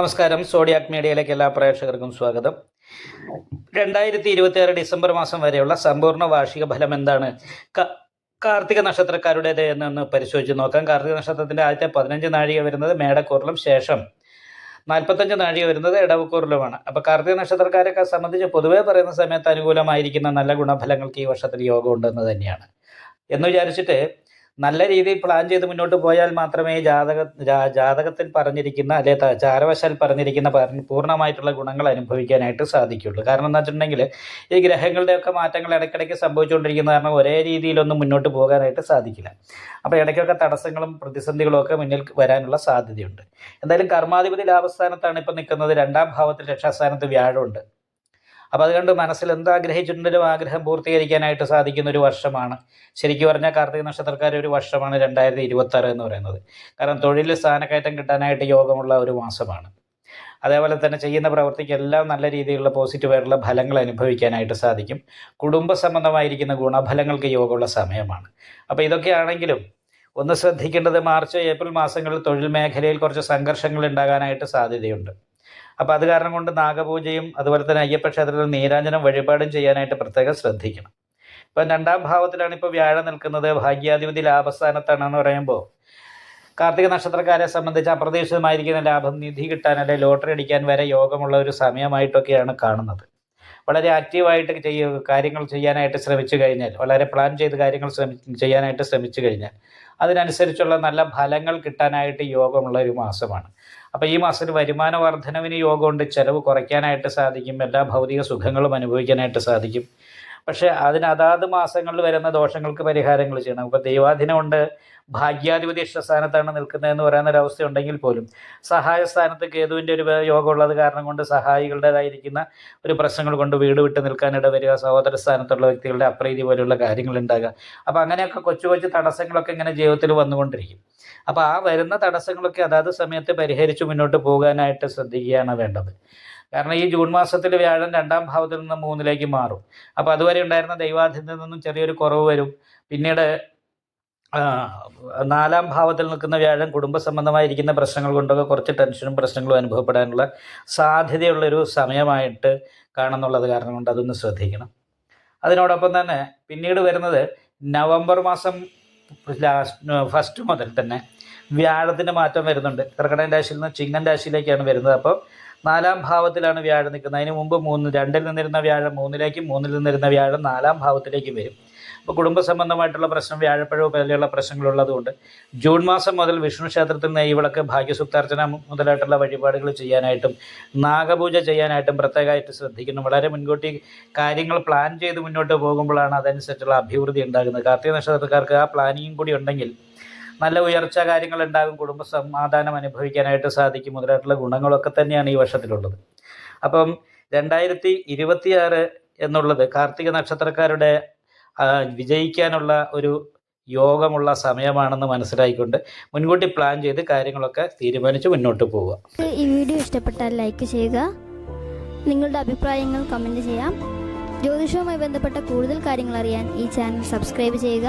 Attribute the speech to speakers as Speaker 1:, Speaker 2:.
Speaker 1: നമസ്കാരം. സോഡിയാക് മീഡിയയിലേക്ക് എല്ലാ പ്രേക്ഷകർക്കും സ്വാഗതം. രണ്ടായിരത്തി ഇരുപത്തി ആറ് ഡിസംബർ മാസം വരെയുള്ള സമ്പൂർണ വാർഷിക ഫലം എന്താണ്? കാർത്തിക നക്ഷത്രക്കാരുടേത് എന്നൊന്ന് പരിശോധിച്ച് നോക്കാം. കാർത്തിക നക്ഷത്രത്തിന്റെ ആദ്യത്തെ പതിനഞ്ച് നാഴിക വരുന്നത് മേടക്കൂറിലും ശേഷം നാൽപ്പത്തഞ്ച് നാഴിക വരുന്നത് ഇടവക്കൂറിലുമാണ്. അപ്പോൾ കാർത്തിക നക്ഷത്രക്കാരൊക്കെ സംബന്ധിച്ച് പൊതുവേ പറയുന്ന സമയത്ത് അനുകൂലമായിരിക്കുന്ന നല്ല ഗുണഫലങ്ങൾക്ക് ഈ വർഷത്തിൽ യോഗം ഉണ്ടെന്ന് തന്നെയാണ്. എന്ന് വിചാരിച്ചിട്ട് നല്ല രീതിയിൽ പ്ലാൻ ചെയ്ത് മുന്നോട്ട് പോയാൽ മാത്രമേ ജാതക ജാതകത്തിൽ പറഞ്ഞിരിക്കുന്ന അല്ലെ ചാരവശാൽ പറഞ്ഞിരിക്കുന്ന പൂർണമായിട്ടുള്ള ഗുണങ്ങൾ അനുഭവിക്കാനായിട്ട് സാധിക്കുള്ളൂ. കാരണം എന്താ വെച്ചിട്ടുണ്ടെങ്കിൽ ഈ ഗ്രഹങ്ങളുടെയൊക്കെ മാറ്റങ്ങൾ ഇടയ്ക്കിടയ്ക്ക് സംഭവിച്ചുകൊണ്ടിരിക്കുന്ന കാരണം ഒരേ രീതിയിലൊന്നും മുന്നോട്ട് പോകാനായിട്ട് സാധിക്കില്ല. അപ്പോൾ ഇടയ്ക്കൊക്കെ തടസ്സങ്ങളും പ്രതിസന്ധികളും ഒക്കെ മുന്നിൽ വരാനുള്ള സാധ്യതയുണ്ട്. എന്തായാലും കർമാധിപതി ലാഭസ്ഥാനത്താണ് ഇപ്പം നിൽക്കുന്നത്. രണ്ടാം ഭാവത്തിൽ രക്ഷാസ്ഥാനത്ത് വ്യാഴമുണ്ട്. അപ്പോൾ അതുകൊണ്ട് മനസ്സിൽ എന്താഗ്രഹിച്ചിട്ടുണ്ടെങ്കിലും ആഗ്രഹം പൂർത്തീകരിക്കാനായിട്ട് സാധിക്കുന്ന ഒരു വർഷമാണ്. ശരിക്കും പറഞ്ഞാൽ കാർത്തിക നക്ഷത്രക്കാരെ ഒരു വർഷമാണ് രണ്ടായിരത്തി ഇരുപത്തി എന്ന് പറയുന്നത്. കാരണം തൊഴിൽ സ്ഥാനക്കയറ്റം കിട്ടാനായിട്ട് യോഗമുള്ള ഒരു മാസമാണ്. അതേപോലെ തന്നെ ചെയ്യുന്ന പ്രവൃത്തിക്ക് എല്ലാം നല്ല രീതിയിലുള്ള പോസിറ്റീവായിട്ടുള്ള ഫലങ്ങൾ അനുഭവിക്കാനായിട്ട് സാധിക്കും. കുടുംബ സംബന്ധമായിരിക്കുന്ന ഗുണഫലങ്ങൾക്ക് യോഗമുള്ള സമയമാണ്. അപ്പോൾ ഇതൊക്കെയാണെങ്കിലും ഒന്ന് ശ്രദ്ധിക്കേണ്ടത് മാർച്ച് ഏപ്രിൽ മാസങ്ങളിൽ തൊഴിൽ മേഖലയിൽ കുറച്ച് സംഘർഷങ്ങൾ ഉണ്ടാകാനായിട്ട് സാധ്യതയുണ്ട്. അപ്പോൾ അത് കാരണം കൊണ്ട് നാഗപൂജയും അതുപോലെ തന്നെ അയ്യപ്പ ക്ഷേത്രത്തിൽ നീരാഞ്ജനം വഴിപാടും ചെയ്യാനായിട്ട് പ്രത്യേകം ശ്രദ്ധിക്കണം. ഇപ്പം രണ്ടാം ഭാവത്തിലാണ് ഇപ്പോൾ വ്യാഴം നിൽക്കുന്നത്. ഭാഗ്യാധിപതി ലാഭസ്ഥാനത്താണെന്ന് പറയുമ്പോൾ കാർത്തിക നക്ഷത്രക്കാരെ സംബന്ധിച്ച് അപ്രതീക്ഷിതമായിരിക്കുന്ന ലാഭം നിധി കിട്ടാൻ അല്ലെങ്കിൽ ലോട്ടറി അടിക്കാൻ വരെ യോഗമുള്ള ഒരു സമയമായിട്ടൊക്കെയാണ് കാണുന്നത്. വളരെ ആക്റ്റീവായിട്ട് ചെയ്യ കാര്യങ്ങൾ ചെയ്യാനായിട്ട് ശ്രമിച്ചു കഴിഞ്ഞാൽ വളരെ പ്ലാൻ ചെയ്ത് കാര്യങ്ങൾ ശ്രമി ചെയ്യാനായിട്ട് ശ്രമിച്ചു കഴിഞ്ഞാൽ അതിനനുസരിച്ചുള്ള നല്ല ഫലങ്ങൾ കിട്ടാനായിട്ട് യോഗമുള്ള ഒരു മാസമാണ്. അപ്പോൾ ഈ മാസത്തിൽ വരുമാന വർധനവിന് യോഗമുണ്ട്. ചിലവ് കുറയ്ക്കാനായിട്ട് സാധിക്കും. എല്ലാ ഭൗതിക സുഖങ്ങളും അനുഭവിക്കാനായിട്ട് സാധിക്കും. പക്ഷേ അതിന് അതാത് മാസങ്ങളിൽ വരുന്ന ദോഷങ്ങൾക്ക് പരിഹാരങ്ങൾ ചെയ്യണം. ഇപ്പോൾ ദൈവാധീനം കൊണ്ട് ഭാഗ്യാധിപതി ഇഷ്ടസ്ഥാനത്താണ് നിൽക്കുന്നതെന്ന് പറയുന്ന ഒരു അവസ്ഥ ഉണ്ടെങ്കിൽ പോലും സഹായ സ്ഥാനത്ത് കേതുവിന്റെ ഒരു യോഗമുള്ളത് കാരണം കൊണ്ട് സഹായികളുടേതായിരിക്കുന്ന ഒരു പ്രശ്നങ്ങൾ കൊണ്ട് വീട് വിട്ട് നിൽക്കാനിട വരിക സഹോദര സ്ഥാനത്തുള്ള വ്യക്തികളുടെ അപ്രീതി പോലെയുള്ള കാര്യങ്ങൾ ഉണ്ടാകുക. അപ്പോൾ അങ്ങനെയൊക്കെ കൊച്ചു കൊച്ചു തടസ്സങ്ങളൊക്കെ ഇങ്ങനെ ജീവിതത്തിൽ വന്നുകൊണ്ടിരിക്കും. അപ്പോൾ ആ വരുന്ന തടസ്സങ്ങളൊക്കെ അതാത് സമയത്ത് പരിഹരിച്ച് മുന്നോട്ട് പോകാനായിട്ട് ശ്രദ്ധിക്കുകയാണ് വേണ്ടത്. കാരണം ഈ ജൂൺ മാസത്തിൽ വ്യാഴം രണ്ടാം ഭാവത്തിൽ നിന്ന് മൂന്നിലേക്ക് മാറും. അപ്പോൾ അതുവരെ ഉണ്ടായിരുന്ന ദൈവാധീനത്തിൽ നിന്നും ചെറിയൊരു കുറവ് വരും. പിന്നീട് നാലാം ഭാവത്തിൽ നിൽക്കുന്ന വ്യാഴം കുടുംബ സംബന്ധമായിരിക്കുന്ന പ്രശ്നങ്ങൾ കൊണ്ടൊക്കെ കുറച്ച് ടെൻഷനും പ്രശ്നങ്ങളും അനുഭവപ്പെടാനുള്ള സാധ്യതയുള്ളൊരു സമയമായിട്ട് കാണുന്നുള്ളത് കാരണം കൊണ്ട് അതൊന്ന് ശ്രദ്ധിക്കണം. അതിനോടൊപ്പം തന്നെ പിന്നീട് വരുന്നത് നവംബർ മാസം ലാസ്റ്റ് ഫസ്റ്റ് മുതൽ തന്നെ വ്യാഴത്തിന്റെ മാറ്റം വരുന്നുണ്ട്. കർക്കിടകൻ രാശിയിൽ നിന്ന് ചിങ്ങൻ രാശിയിലേക്കാണ് വരുന്നത്. അപ്പോൾ നാലാം ഭാവത്തിലാണ് വ്യാഴം നിൽക്കുന്നത്. അതിന് മുമ്പ് മൂന്ന് രണ്ടിൽ നിന്നിരുന്ന വ്യാഴം മൂന്നിലേക്കും മൂന്നിൽ നിന്നിരുന്ന വ്യാഴം നാലാം ഭാവത്തിലേക്ക് വരും. അപ്പോൾ കുടുംബ സംബന്ധമായിട്ടുള്ള പ്രശ്നം വ്യാഴപ്പഴവ് പോലെയുള്ള പ്രശ്നങ്ങളുള്ളതുകൊണ്ട് ജൂൺ മാസം മുതൽ വിഷ്ണു ക്ഷേത്രത്തിൽ നെയ്വിളക്ക് ഭാഗ്യസുക്താർച്ചന മുതലായിട്ടുള്ള വഴിപാടുകൾ ചെയ്യാനായിട്ടും നാഗപൂജ ചെയ്യാനായിട്ടും പ്രത്യേകമായിട്ട് ശ്രദ്ധിക്കുന്നു. വളരെ മുൻകൂട്ടി കാര്യങ്ങൾ പ്ലാൻ ചെയ്ത് മുന്നോട്ട് പോകുമ്പോഴാണ് അതനുസരിച്ചുള്ള അഭിവൃദ്ധി ഉണ്ടാകുന്നത്. കാർത്തിക നക്ഷത്രക്കാർക്ക് ആ പ്ലാനിങ്ങും കൂടി ഉണ്ടെങ്കിൽ നല്ല ഉയർച്ച കാര്യങ്ങൾ ഉണ്ടാകും. കുടുംബ സമാധാനം അനുഭവിക്കാനായിട്ട് സാധിക്കും. മുതലായിട്ടുള്ള ഗുണങ്ങളൊക്കെ തന്നെയാണ് ഈ വർഷത്തിലുള്ളത്. അപ്പം രണ്ടായിരത്തി ഇരുപത്തിയാറ് എന്നുള്ളത് കാർത്തിക നക്ഷത്രക്കാരുടെ വിജയിക്കാനുള്ള ഒരു യോഗമുള്ള സമയമാണെന്ന് മനസ്സിലായിക്കൊണ്ട് മുൻകൂട്ടി പ്ലാൻ ചെയ്ത് കാര്യങ്ങളൊക്കെ തീരുമാനിച്ച് മുന്നോട്ട് പോവുക.
Speaker 2: ഈ വീഡിയോ ഇഷ്ടപ്പെട്ടാൽ ലൈക്ക് ചെയ്യുക. നിങ്ങളുടെ അഭിപ്രായങ്ങൾ കമന്റ് ചെയ്യാം. ജ്യോതിഷവുമായി ബന്ധപ്പെട്ട കൂടുതൽ കാര്യങ്ങൾ അറിയാൻ ഈ ചാനൽ സബ്സ്ക്രൈബ് ചെയ്യുക.